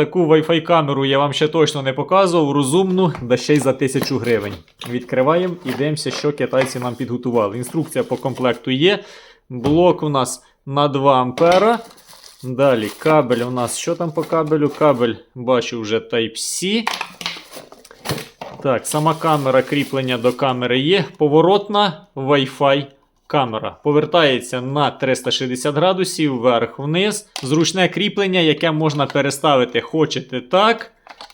таку Wi-Fi камеру я вам ще точно не показував. Розумну, да ще й за 1000 гривень. Відкриваємо і дивимося, що китайці нам підготували. Інструкція по комплекту є. Блок у нас на 2 ампера. Далі кабель у нас. Що там по кабелю? Кабель бачу вже Type-C. Так, сама камера кріплення до камери є. Поворотна Wi-Fi камера. Повертається на 360 градусів вверх-вниз. Зручне кріплення, яке можна переставити хочете так.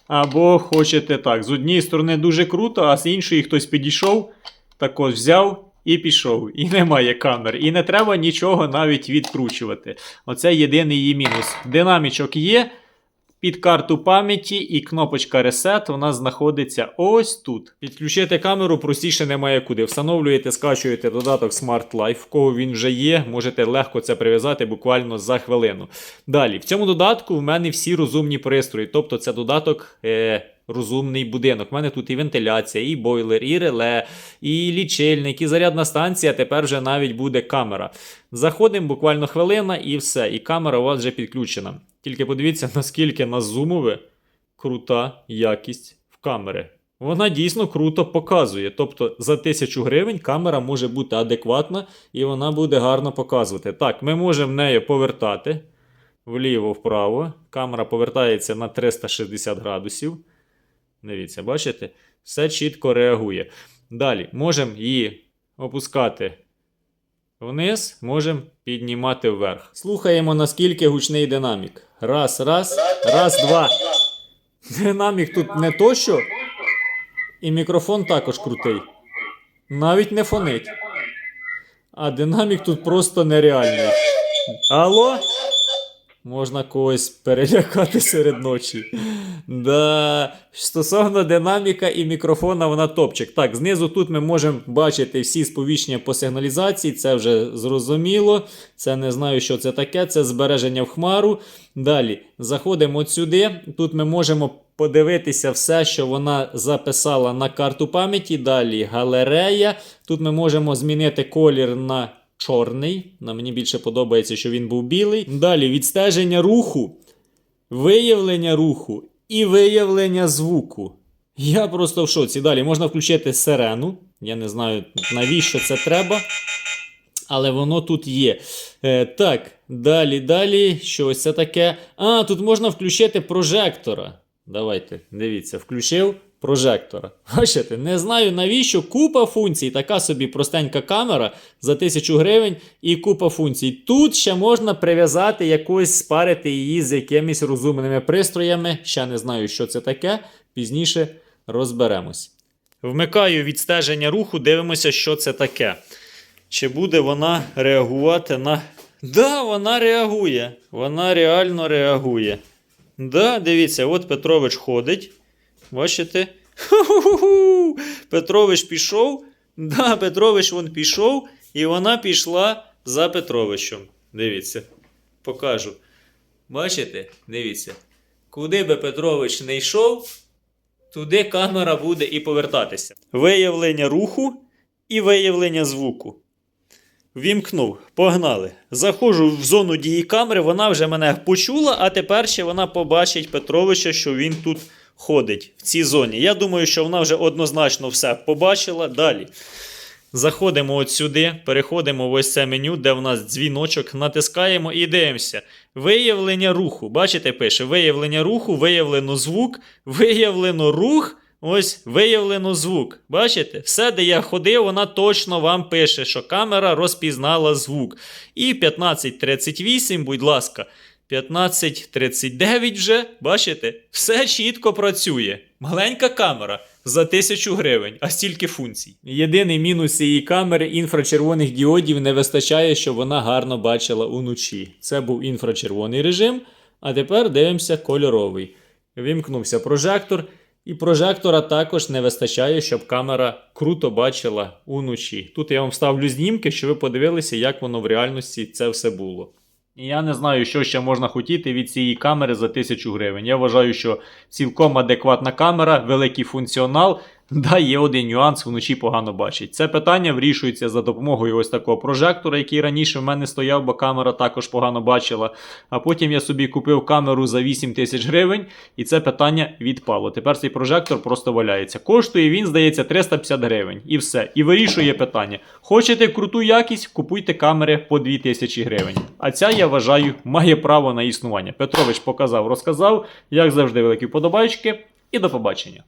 Або хочете так. З однієї сторони дуже круто, а з іншої хтось підійшов, також взяв і пішов. І немає камер. І не треба нічого навіть відкручувати. Оце єдиний її мінус. Динамічок є. Під карту пам'яті і кнопочка Reset нас знаходиться ось тут. Підключити камеру простіше немає куди. Встановлюєте, скачуєте додаток Smart Life, в кого він вже є, можете легко це прив'язати буквально за хвилину. Далі, в цьому додатку в мене всі розумні пристрої, тобто це додаток. Е- Розумний будинок. У мене тут і вентиляція, і бойлер, і реле, і лічильник, і зарядна станція. Тепер вже навіть буде камера. Заходимо буквально хвилина і все. І камера у вас вже підключена. Тільки подивіться, наскільки на зумове крута якість в камери. Вона дійсно круто показує. Тобто за 1000 гривень камера може бути адекватна і вона буде гарно показувати. Так, ми можемо нею повертати вліво-вправо. Камера повертається на 360 градусів. Дивіться, бачите? Все чітко реагує. Далі можемо її опускати вниз, можемо піднімати вверх. Слухаємо, наскільки гучний динамік. Раз, раз, раз, два. Динамік тут не то що. І мікрофон також крутий. Навіть не фонить. А динамік тут просто нереальний. Алло? Можна когось перелякати серед ночі. Да. Стосовно динаміка і мікрофона, вона топчик. Так, знизу тут ми можемо бачити всі сповіщення по сигналізації, це вже зрозуміло. Це не знаю, що це таке, це збереження в хмару. Далі заходимо сюди. Тут ми можемо подивитися все, що вона записала на карту пам'яті. Далі галерея. Тут ми можемо змінити колір на чорний. На мені більше подобається, що він був білий. Далі відстеження руху, виявлення руху і виявлення звуку. Я просто в шоці. Далі можна включити сирену. Я не знаю, навіщо це треба. Але воно тут є. Е, так, далі, далі. Що ось це таке? А, тут можна включити прожектора. Давайте, дивіться, включив прожектора. Бачите, не знаю навіщо. Купа функцій. Така собі простенька камера за 1000 гривень і купа функцій. Тут ще можна прив'язати якось, спарити її з якимись розумними пристроями. Ще не знаю, що це таке. Пізніше розберемось. Вмикаю відстеження руху, дивимося, що це таке. Чи буде вона реагувати на. Да, вона реагує. Вона реально реагує. Да, дивіться, от Петрович ходить. Бачите? Ху-ху-ху! Петрович пішов. Да, Петрович вон пішов, і вона пішла за Петровичем. Дивіться, покажу. Бачите? Дивіться. Куди би Петрович не йшов, туди камера буде і повертатися. Виявлення руху і виявлення звуку. Вімкнув, погнали. Заходжу в зону дії камери, вона вже мене почула, а тепер ще вона побачить Петровича, що він тут ходить в цій зоні. Я думаю, що вона вже однозначно все побачила. Далі. Заходимо от сюди, переходимо в ось це меню, де в нас дзвіночок, натискаємо і дивимося. Виявлення руху. Бачите, пише: виявлення руху, виявлено звук, виявлено рух. Ось виявлено звук. Бачите? Все, де я ходив, вона точно вам пише, що камера розпізнала звук. І 1538, будь ласка, 1539 вже, бачите, все чітко працює. Маленька камера за 1000 гривень, а стільки функцій. Єдиний мінус цієї камери інфрачервоних діодів не вистачає, щоб вона гарно бачила уночі. Це був інфрачервоний режим, а тепер дивимося кольоровий. Вімкнувся прожектор. І прожектора також не вистачає, щоб камера круто бачила уночі. Тут я вам ставлю знімки, щоб ви подивилися, як воно в реальності це все було. Я не знаю, що ще можна хотіти від цієї камери за 1000 гривень. Я вважаю, що цілком адекватна камера, великий функціонал. Да, є один нюанс, вночі погано бачить. Це питання вирішується за допомогою ось такого прожектора, який раніше в мене стояв, бо камера також погано бачила. А потім я собі купив камеру за 8 тисяч гривень, і це питання відпало. Тепер цей прожектор просто валяється. Коштує він, здається, 350 гривень. І все. І вирішує питання. Хочете круту якість, купуйте камери по 2000 гривень. А ця, я вважаю, має право на існування. Петрович показав, розказав. Як завжди, великі вподобайки, і до побачення.